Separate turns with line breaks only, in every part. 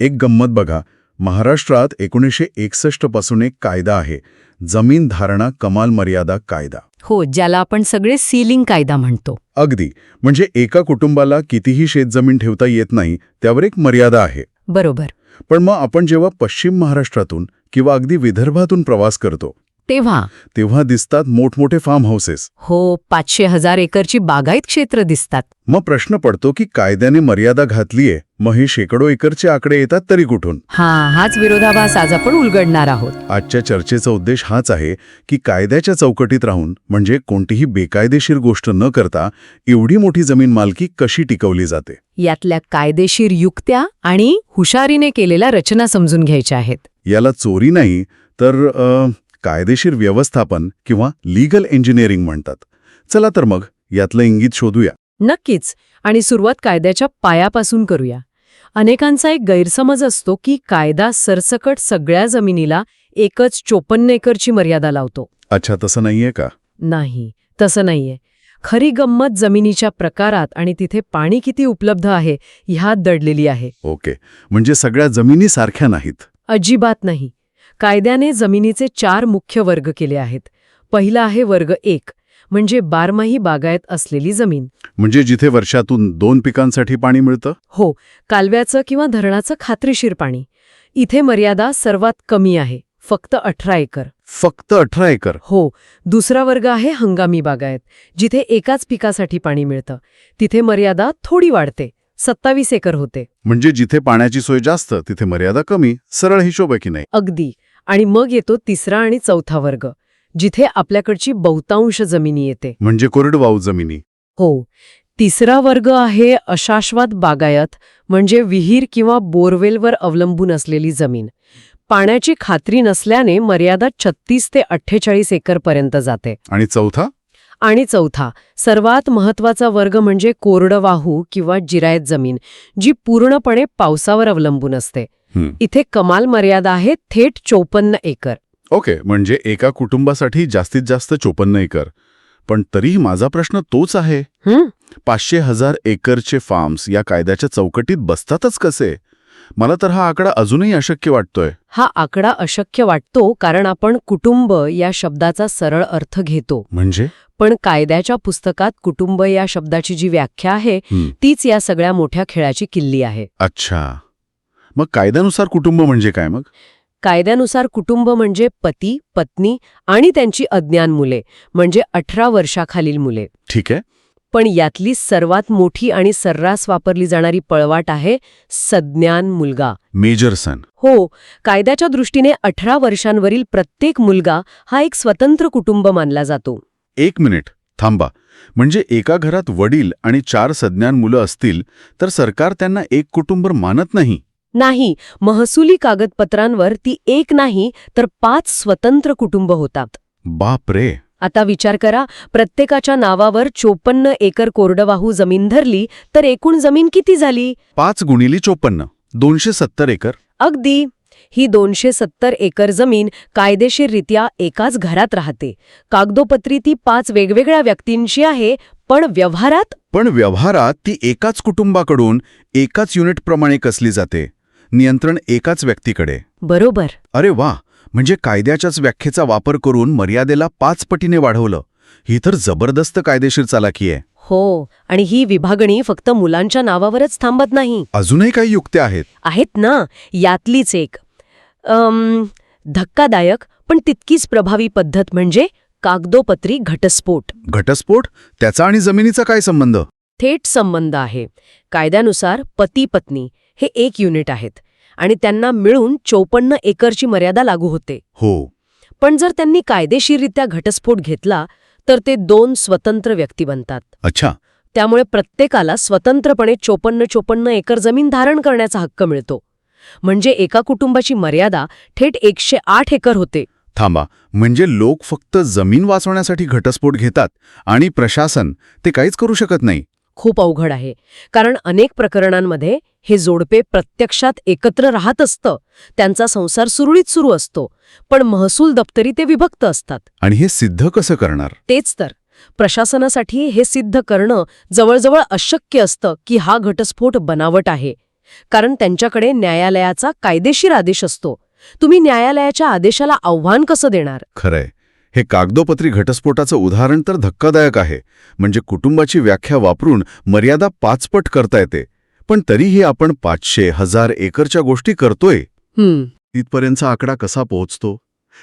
एक गंमत बघा. महाराष्ट्रात एकोणीसशे एकसष्टपासून एक कायदा आहे. जमीन धारणा कमाल मर्यादा कायदा.
हो ज्याला आपण सगळे सीलिंग कायदा म्हणतो.
अगदी. म्हणजे एका कुटुंबाला कितीही शेतजमीन ठेवता येत नाही त्यावर एक मर्यादा आहे.
बरोबर.
पण मग आपण जेव्हा पश्चिम महाराष्ट्रातून किंवा अगदी विदर्भातून प्रवास करतो
तेव्हा?
तेव्हा दिसतात मोठमोठे फार्म हाऊसेस
हो पाचशे हजार एकरची बागायत क्षेत्र दिसतात.
मग प्रश्न पडतो की कायद्याने मर्यादा घातलीये मग हे शेकडो एकरचे आकडे येतात तरी कुठून?
हा हाच विरोधाभास आज आपण उलगडणार आहोत.
आजच्या चर्चेचा उद्देश हाच आहे की कायद्याच्या चौकटीत राहून म्हणजे कोणतीही बेकायदेशीर गोष्ट न करता एवढी मोठी जमीन मालकी कशी टिकवली जाते?
यातल्या कायदेशीर युक्त्या आणि हुशारीने केलेल्या रचना समजून घ्यायच्या आहेत.
याला चोरी नाही तर अ, कायदेशीर व्यवस्थापन किंवा लीगल इंजिनिअरिंग म्हणतात. चला तर मग यातलं इंगित शोधूया.
नक्कीच. आणि सुरुवात कायद्याच्या पायापासून करूया. अनेकांचा एक गैरसमज असतो की कायदा सरसकट सगळ्या जमिनीला एकच चोपन्न एकरची मर्यादा लावतो.
अच्छा तसं नाहीये का?
नाही तसं नाहीये. खरी गंमत जमिनीच्या प्रकारात आणि तिथे पाणी किती उपलब्ध आहे ह्यात दडलेली आहे.
ओके. म्हणजे सगळ्या जमिनी सारख्या नाहीत.
अजिबात नाही. कायद्याने जमिनीचे चार मुख्य वर्ग केले आहेत. पहिला आहे वर्ग एक म्हणजे बारमाही बागायत असलेली जमीन.
म्हणजे जिथे वर्षातून दोन पिकांसाठी पाणी मिळतं?
हो कालव्याचं किंवा धरणाचं खात्रीशीर पाणी. इथे मर्यादा सर्वात कमी आहे फक्त अठरा एकर.
फक्त अठरा एकर?
हो दुसरा वर्ग आहे हंगामी बागायत जिथे एकाच पिकासाठी पाणी मिळतं. तिथे मर्यादा थोडी वाढते सत्तावीस एकर होते.
म्हणजे जिथे पाण्याची सोय जास्त तिथे मर्यादा कमी सरळ हिशोब आहे की नाही?
अगदी. आणि मग येतो तिसरा आणि चौथा वर्ग जिथे आपल्याकडची बहुतांश जमिनी येते.
म्हणजे कोरडवाहू जमिनी.
हो. तिसरा वर्ग आहे अशाश्वत बागायत म्हणजे विहीर किंवा बोरवेलवर अवलंबून असलेली जमीन. पाण्याची खात्री नसल्याने मर्यादा छत्तीस ते अठ्ठेचाळीस एकरपर्यंत जाते.
आणि चौथा?
आणि चौथा सर्वात महत्त्वाचा वर्ग म्हणजे कोरडवाहू किंवा जिरायत जमीन जी पूर्णपणे पावसावर अवलंबून असते. इथे कमाल मर्यादा आहे थेट चोपन्न एकर.
ओके म्हणजे एका कुटुंबासाठी जास्तीत जास्त चोपन्न एकर. पण तरीही माझा प्रश्न तोच आहे? पाचशे हजार एकरचे फार्म्स या कायद्याच्या चौकटीत बसतातच कसे? मला तर हा आकडा अजूनही अशक्य वाटतोय.
हा आकडा अशक्य वाटतो कारण आपण कुटुंब या शब्दाचा सरळ अर्थ घेतो.
म्हणजे?
पण कायद्याच्या पुस्तकात कुटुंब या शब्दाची जी व्याख्या आहे तीच या सगळ्या मोठ्या खेळाची किल्ली आहे.
अच्छा. मग कायद्यानुसार कुटुंब म्हणजे काय मग?
कायद्यानुसार कुटुंब म्हणजे पती पत्नी आणि त्यांची अज्ञान मुले म्हणजे अठरा वर्षाखालील मुले.
ठीक आहे.
पण यातली सर्वात मोठी आणि सर्रास वापरली जाणारी पळवाट आहे सज्ञान मुलगा.
Major son.
हो कायद्याच्या दृष्टीने अठरा वर्षांवरील प्रत्येक मुलगा हा एक स्वतंत्र कुटुंब मानला जातो.
एक मिनिट थांबा. म्हणजे एका घरात वडील आणि चार सज्ञान मुलं असतील तर सरकार त्यांना एक कुटुंब मानत नाही?
नाही महसुली कागदपत्रांवर ती एक नाही तर पाच स्वतंत्र कुटुंब होतात.
बाप रे!
आता विचार करा प्रत्येकाच्या नावावर चोपन्न एकर कोरडवाहू जमीन धरली तर एकूण जमीन किती झाली?
पाच गुणिली चोपन्न दोनशे सत्तर एकर.
अगदी! ही दोनशे सत्तर एकर जमीन कायदेशीररित्या एकाच घरात राहते. कागदोपत्री ती पाच वेगवेगळ्या व्यक्तींची आहे पण व्यवहारात?
पण व्यवहारात ती एकाच कुटुंबाकडून एकाच युनिटप्रमाणे कसली जाते? नियंत्रण एकाच व्यक्तीकडे.
बरोबर.
अरे वा! म्हणजे कायद्याच्याच व्याख्येचा वापर करून मर्यादेला पाच पटीने वाढवलं. ही तर जबरदस्त कायदेशीर चालाकी आहे.
हो आणि ही विभागणी फक्त मुलांच्या नावावरच थांबत नाही.
अजूनही काही युक्त्या आहेत?
आहेत ना. यातलीच एक. अम, धक्कादायक पण तितकीच प्रभावी पद्धत म्हणजे कागदोपत्री घटस्फोट.
घटस्फोट? त्याचा आणि जमिनीचा काय संबंध?
थेट संबंध आहे. कायद्यानुसार पती पत्नी हे एक युनिट आहेत आणि त्यांना मिळून चौपन्न एकरची मर्यादा लागू होते.
हो.
पण जर त्यांनी कायदेशीररित्या घटस्फोट घेतला तर ते दोन स्वतंत्र व्यक्ती बनतात.
अच्छा.
त्यामुळे प्रत्येकाला स्वतंत्रपणे चोपन्न चोपन्न एकर जमीन धारण करण्याचा हक्क मिळतो. म्हणजे एका कुटुंबाची मर्यादा थेट एकशे आठ एकर होते.
थांबा. म्हणजे लोक फक्त जमीन वाचवण्यासाठी घटस्फोट घेतात आणि प्रशासन ते काहीच करू शकत नाही?
खूप अवघड आहे. कारण अनेक प्रकरणांमध्ये हे जोडपे प्रत्यक्षात एकत्र राहत असतं. त्यांचा संसार सुरळीत सुरू असतो. पण महसूल दप्तरी ते विभक्त असतात.
आणि हे सिद्ध कसं करणार?
तेच तर. प्रशासनासाठी हे सिद्ध करणं जवळजवळ अशक्य असतं की हा घटस्फोट बनावट आहे. कारण त्यांच्याकडे न्यायालयाचा कायदेशीर आदेश असतो. तुम्ही न्यायालयाच्या आदेशाला आव्हान कसं देणार?
खरंय. हे कागदोपत्री घटस्फोटाचं उदाहरण तर धक्कादायक आहे. म्हणजे कुटुंबाची व्याख्या वापरून मर्यादा पाचपट करता येते. पण तरीही आपण पाचशे हजार एकरच्या गोष्टी करतोय.
हम्म.
तिथपर्यंतचा आकडा कसा पोहोचतो?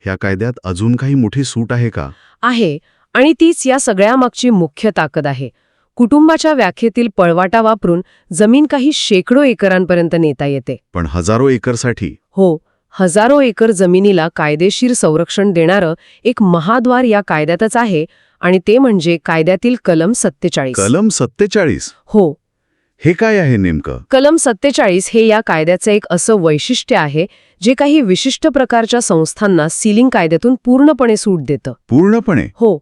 ह्या कायद्यात अजून काही मोठी सूट आहे का?
आहे. आणि तीच या सगळ्यामागची मुख्य ताकद आहे. कुटुंबाच्या व्याख्येतील पळवाटा वापरून जमीन काही शेकडो एकरांपर्यंत नेता येते.
पण हजारो एकरसाठी?
हो. हजारो एकर जमिनीला कायदेशीर संरक्षण देणारं एक महाद्वार या कायद्यातच आहे आणि ते म्हणजे कायद्यातील कलम सत्तेचाळीस.
कलम सत्तेचाळीस?
हो.
हे काय आहे नेमकं?
कलम सत्तेचाळीस हे या कायद्याचं एक असं वैशिष्ट्य आहे जे काही विशिष्ट प्रकारच्या संस्थांना सीलिंग कायद्यातून पूर्णपणे सूट देतं.
पूर्णपणे?
हो.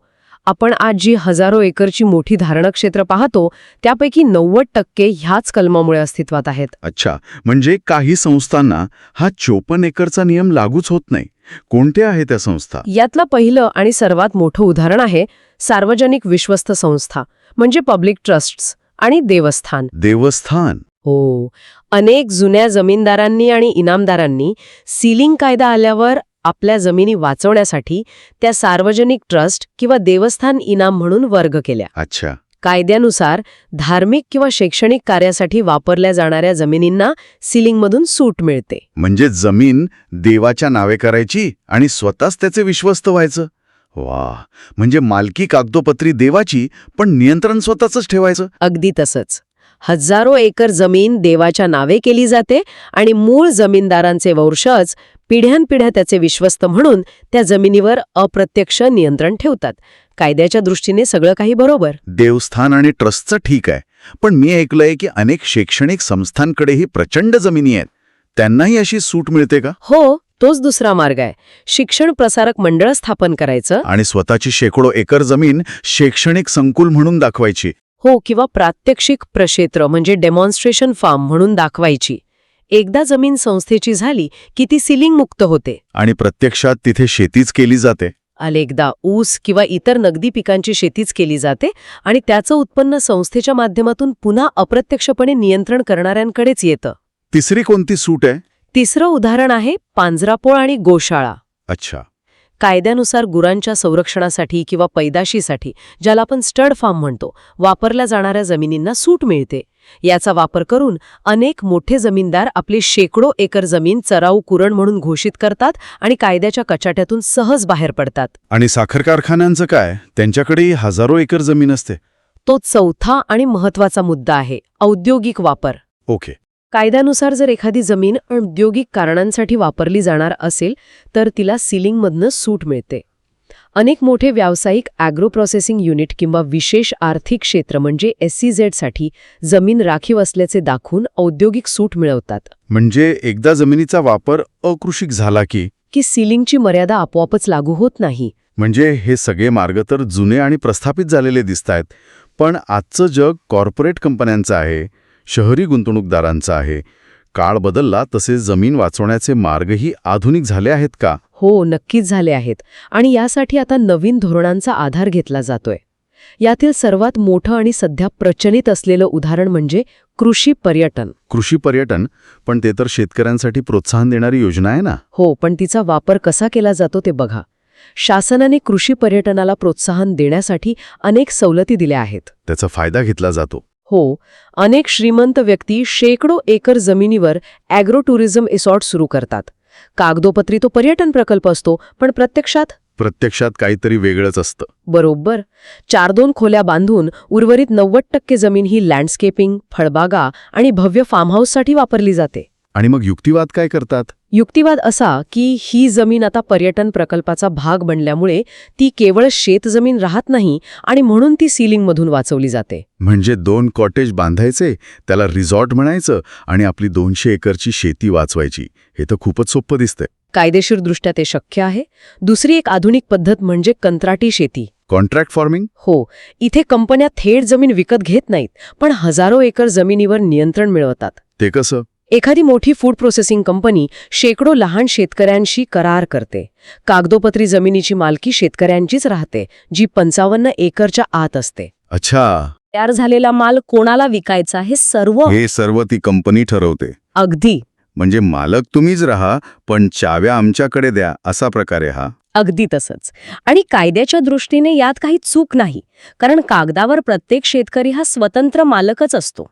आपण आज जी हजारो एकरची मोठी धारणक्षेत्र पाहतो त्यापैकी नव्वद टक्के ह्याच कलमामुळे अस्तित्वात आहेत.
अच्छा. म्हणजे काही संस्थांना हा चोपन्न एकरचा नियम लागूच होत नाही. कोणत्या आहे त्या संस्था?
यातलं पहिलं आणि सर्वात मोठं उदाहरण आहे सार्वजनिक विश्वस्त संस्था म्हणजे पब्लिक ट्रस्ट्स. आणि देवस्थान.
देवस्थान.
हो. अनेक जुन्या जमीनदारांनी आणि इनामदारांनी सीलिंग कायदा आल्यावर आपल्या जमिनी वाचवण्यासाठी त्या सार्वजनिक ट्रस्ट किंवा देवस्थान इनाम म्हणून वर्ग केल्या.
अच्छा.
कायद्यानुसार धार्मिक किंवा शैक्षणिक कार्यासाठी वापरल्या जाणाऱ्या जमिनींना सीलिंगमधून सूट मिळते.
म्हणजे जमीन देवाच्या नावे करायची आणि स्वतःच त्याचे विश्वस्त व्हायचं? वा. म्हणजे मालकी कागदोपत्री देवाची पण नियंत्रण स्वतःच ठेवायचं?
अगदी तसंच. हजारो एकर जमीन देवाच्या नावे केली जाते आणि मूळ जमीनदारांचे वंशज पिढ्यानपिढ्या त्याचे विश्वस्त म्हणून त्या जमिनीवर अप्रत्यक्ष नियंत्रण ठेवतात. कायद्याच्या दृष्टीने सगळं काही बरोबर.
देवस्थान आणि ट्रस्टचं ठीक आहे. पण मी ऐकलंय की अनेक शैक्षणिक संस्थांकडेही प्रचंड जमिनी आहेत. त्यांनाही अशी सूट मिळते का?
हो तोच दुसरा मार्ग आहे. शिक्षण प्रसारक मंडळ स्थापन करायचं.
आणि स्वतःची शेकडो एकर जमीन शैक्षणिक संकुल म्हणून दाखवायची.
हो किंवा प्रात्यक्षिक प्रक्षेत्र म्हणजे डेमॉन्स्ट्रेशन फार्म म्हणून दाखवायची. एकदा जमीन संस्थेची झाली की ती सिलिंग मुक्त होते.
आणि प्रत्यक्षात तिथे शेतीच केली जाते.
अनेकदा ऊस किंवा इतर नगदी पिकांची शेतीच केली जाते आणि त्याचं उत्पन्न संस्थेच्या माध्यमातून पुन्हा अप्रत्यक्षपणे नियंत्रण करणाऱ्यांकडेच येतं.
तिसरी कोणती सूट आहे?
तिसरं उदाहरण आहे पांजरापोळ आणि गोशाळा.
अच्छा.
कायद्यानुसार गुरांच्या संरक्षणासाठी किंवा पैदाशीसाठी ज्याला आपण स्टड फार्म म्हणतो वापरल्या जाणाऱ्या जमिनींना सूट मिळते. याचा वापर करून अनेक मोठे जमीनदार आपली शेकडो एकर जमीन चराऊ कुरण म्हणून घोषित करतात आणि कायद्याच्या कचाट्यातून सहज बाहेर पडतात.
आणि साखर कारखान्यांचं काय? त्यांच्याकडेही हजारो एकर जमीन असते.
तो चौथा आणि महत्त्वाचा मुद्दा आहे औद्योगिक वापर.
ओके.
कायद्यानुसार जर एखादी जमीन औद्योगिक कारणांसाठी वापरली जाणार असेल तर तिला सिलिंगमधनं सूट मिळते. अनेक मोठे व्यावसायिक ॲग्रो प्रोसेसिंग युनिट किंवा विशेष आर्थिक क्षेत्र म्हणजे एससीझेडसाठी जमीन राखीव असल्याचे दाखवून औद्योगिक सूट मिळवतात.
म्हणजे एकदा जमिनीचा वापर अकृषिक झाला की?
की सिलिंगची मर्यादा आपोआपच लागू होत नाही.
म्हणजे हे सगळे मार्ग तर जुने आणि प्रस्थापित झालेले दिसत आहेत पण आजचं जग कॉर्पोरेट कंपन्यांचं आहे. शहरी गुंतवणूकदारांचं आहे. काळ बदलला तसे जमीन वाचवण्याचे मार्गही आधुनिक झाले आहेत का?
हो नक्कीच झाले आहेत आणि यासाठी आता नवीन धोरणांचा आधार घेतला जातोय. यातील सर्वात मोठं आणि सध्या प्रचलित असलेलं उदाहरण म्हणजे कृषी पर्यटन.
कृषी पर्यटन? पण ते तर शेतकऱ्यांसाठी प्रोत्साहन देणारी योजना आहे ना?
हो पण तिचा वापर कसा केला जातो ते बघा. शासनाने कृषी पर्यटनाला प्रोत्साहन देण्यासाठी अनेक सवलती दिल्या आहेत.
त्याचा फायदा घेतला जातो.
हो अनेक श्रीमंत व्यक्ती शेकडो एकर जमिनीवर ॲग्रो टुरिझम रिसॉर्ट सुरू करतात. कागदोपत्री तो पर्यटन प्रकल्प असतो पण प्रत्यक्षात?
प्रत्यक्षात काहीतरी वेगळंच असतं.
बरोबर. चार दोन खोल्या बांधून उर्वरित नव्वद टक्के जमीन ही लँडस्केपिंग फळबागा आणि भव्य फार्म हाऊससाठी वापरली जाते.
आणि मग युक्तिवाद काय करतात?
युक्तिवाद असा की ही जमीन आता पर्यटन प्रकल्पाचा भाग बनल्यामुळे ती केवळ शेतजमीन राहत नाही आणि म्हणून ती सीलिंगमधून वाचवली जाते.
म्हणजे दोन कॉटेज बांधायचे त्याला रिसॉर्ट म्हणायचं आणि आपली दोनशे एकरची शेती वाचवायची. हे तर खूपच सोपं दिसतंय.
कायदेशीरदृष्ट्या ते शक्य आहे. दुसरी एक आधुनिक पद्धत म्हणजे कंत्राटी शेती.
कॉन्ट्रॅक्ट फार्मिंग
हो इथे कंपन्या थेट जमीन विकत घेत नाहीत पण हजारो एकर जमिनीवर नियंत्रण मिळवतात.
ते कसं?
एखादी मोठी फूड प्रोसेसिंग कंपनी शेकडो लहान शेतकऱ्यांशी करार करते. कागदोपत्री जमिनीची मालकी शेतकऱ्यांचीच राहते जी पंचावन्न एकरच्या आत असते.
अच्छा.
तयार झालेला माल कोणाला विकायचा हे सर्व
हे सर्व ती कंपनी ठरवते.
अगदी.
म्हणजे मालक तुम्हीच राहा पण चाव्या आमच्याकडे द्या असा प्रकारे हा.
अगदी तसंच. आणि कायद्याच्या दृष्टीने यात काही चूक नाही कारण कागदावर प्रत्येक शेतकरी हा स्वतंत्र मालकच असतो.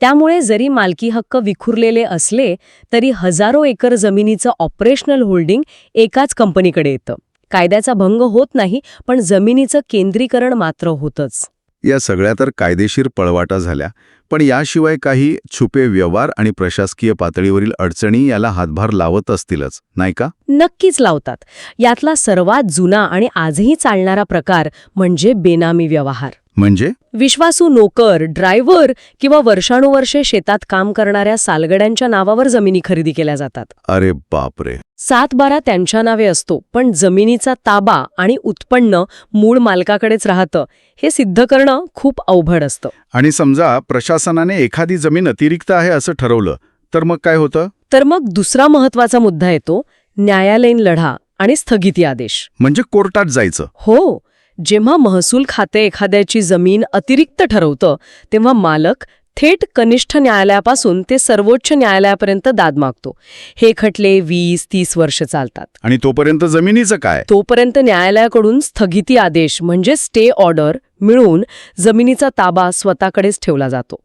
त्यामुळे जरी मालकी हक्क विखुरलेले असले तरी हजारो एकर जमिनीचं ऑपरेशनल होल्डिंग एकाच कंपनीकडे येतं. कायद्याचा भंग होत नाही पण जमिनीचं केंद्रीकरण मात्र होतच.
या सगळ्या तर कायदेशीर पळवाटा झाल्या. पण याशिवाय काही छुपे व्यवहार आणि प्रशासकीय पातळीवरील अडचणी याला हातभार लावत असतीलच नाही का?
नक्कीच लावतात. यातला सर्वात जुना आणि आजही चालणारा प्रकार म्हणजे बेनामी व्यवहार.
म्हणजे?
विश्वासू नोकर ड्रायव्हर किंवा वर्षानुवर्षे शेतात काम करणाऱ्या सालगड्यांच्या नावावर जमिनी खरेदी केल्या जातात.
अरे बापरे.
सात बारा त्यांच्या नावे असतो पण जमिनीचा ताबा आणि उत्पन्न मूळ मालकाकडेच राहतं. हे सिद्ध करणं खूप अवघड असतं.
आणि समजा प्रशासनाने एखादी जमीन अतिरिक्त आहे असं ठरवलं तर मग काय होतं?
तर मग दुसरा महत्त्वाचा मुद्दा येतो न्यायालयीन लढा आणि स्थगिती आदेश.
म्हणजे कोर्टात जायचं.
हो जेव्हा महसूल खाते एखाद्याची जमीन अतिरिक्त ठरवतं तेव्हा मालक थेट कनिष्ठ न्यायालयापासून ते सर्वोच्च न्यायालयापर्यंत दाद मागतो. हे खटले वीस तीस वर्ष चालतात.
आणि तोपर्यंत जमिनीचं काय?
तोपर्यंत न्यायालयाकडून स्थगिती आदेश म्हणजे स्टे ऑर्डर मिळून जमिनीचा ताबा स्वतःकडेच ठेवला जातो.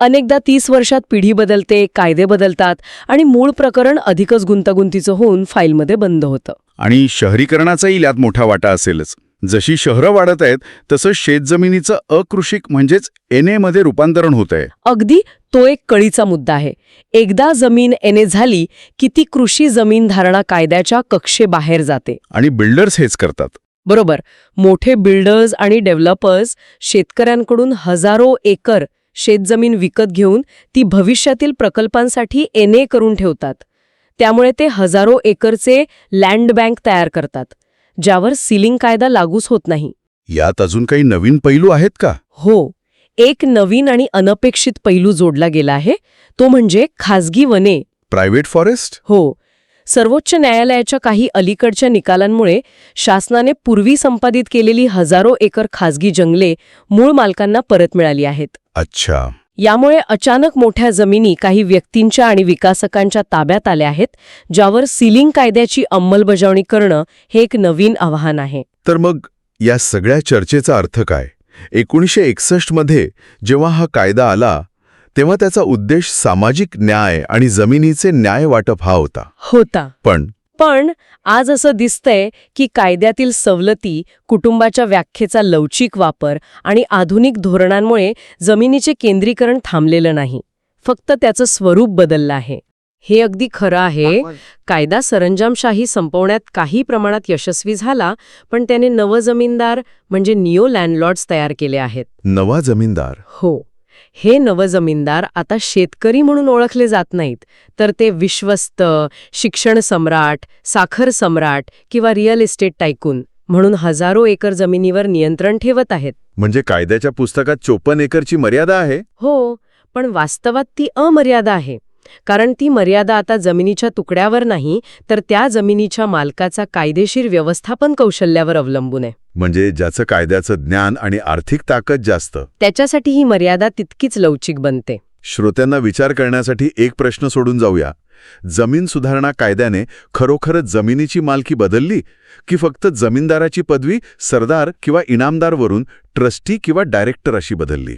अनेकदा तीस वर्षात पिढी बदलते कायदे बदलतात आणि मूळ प्रकरण अधिकच गुंतागुंतीचं होऊन फाईलमध्ये बंद होतं.
आणि शहरीकरणाचाही यात मोठा वाटा असेलच. जशी शहरं वाढत आहेत तसं शेतजमिनीचं अकृषिक म्हणजेच एनमध्ये रूपांतरण होत आहे.
अगदी तो एक कळीचा मुद्दा आहे. एकदा जमीन एने झाली की ती कृषी जमीन धारणा कायद्याच्या कक्षेबाहेर जाते.
आणि बिल्डर्स हेच करतात.
बरोबर. मोठे बिल्डर्स आणि डेव्हलपर्स शेतकऱ्यांकडून हजारो एकर शेतजमीन विकत घेऊन ती भविष्यातील प्रकल्पांसाठी एने करून ठेवतात. त्यामुळे ते हजारो एकरचे लँड बँक तयार करतात. ज्यावर सिलिंग कायदा लागूच होत नाही.
यात अजून काही नवीन पैलू आहेत का?
हो एक नवीन आणि अनपेक्षित पैलू जोडला गेला आहे तो म्हणजे खाजगी वने.
प्रायव्हेट फॉरेस्ट
हो सर्वोच्च न्यायालयाच्या काही अलीकडच्या निकालांमुळे शासनाने पूर्वी संपादित केलेली हजारो एकर खाजगी जंगले मूळ मालकांना परत मिळाली आहेत.
अच्छा.
यामुळे अचानक मोठ्या जमिनी काही व्यक्तींच्या आणि विकासकांच्या ताब्यात आल्या आहेत ज्यावर सिलिंग कायद्याची अंमलबजावणी करणं हे एक नवीन आव्हान आहे.
तर मग या सगळ्या चर्चेचा अर्थ काय? एकोणीसशे एकसष्टमध्ये जेव्हा हा कायदा आला तेव्हा त्याचा उद्देश सामाजिक न्याय आणि जमिनीचे न्याय वाटप हा होता.
होता.
पण
पण आज असं दिसतंय की कायद्यातील सवलती कुटुंबाच्या व्याख्येचा लवचिक वापर आणि आधुनिक धोरणांमुळे जमिनीचे केंद्रीकरण थांबलेलं नाही. फक्त त्याचं स्वरूप बदललं आहे. हे अगदी खरं आहे. कायदा सरंजामशाही संपवण्यात काही प्रमाणात यशस्वी झाला पण त्याने नवजमीनदार म्हणजे निओ लँडलॉर्ड्स तयार केले आहेत.
नवा जमीनदार?
हो. हे नवजमीनदार आता शेतकरी म्हणून ओळखले जात नाहीत. तर ते विश्वस्त शिक्षण सम्राट साखर सम्राट किंवा रिअल इस्टेट टायकून म्हणून हजारो एकर जमिनीवर नियंत्रण ठेवत आहेत.
म्हणजे कायद्याच्या पुस्तकात चोपन्न एकरची मर्यादा आहे?
हो पण वास्तवात ती अमर्यादा आहे. कारण ती मर्यादा आता जमिनीच्या तुकड्यावर नाही तर त्या जमिनीच्या मालकाचा कायदेशीर व्यवस्थापन कौशल्यावर अवलंबून आहे.
म्हणजे ज्याचं कायद्याचं ज्ञान आणि आर्थिक ताकद जास्त.
त्याच्यासाठी ही मर्यादा तितकीच लवचिक बनते.
श्रोत्यांना विचार करण्यासाठी एक प्रश्न सोडून जाऊया. जमीन सुधारणा कायद्याने खरोखरच जमिनीची मालकी बदलली की फक्त जमीनदाराची पदवी सरदार किंवा इनामदारवरून ट्रस्टी किंवा डायरेक्टर अशी बदलली?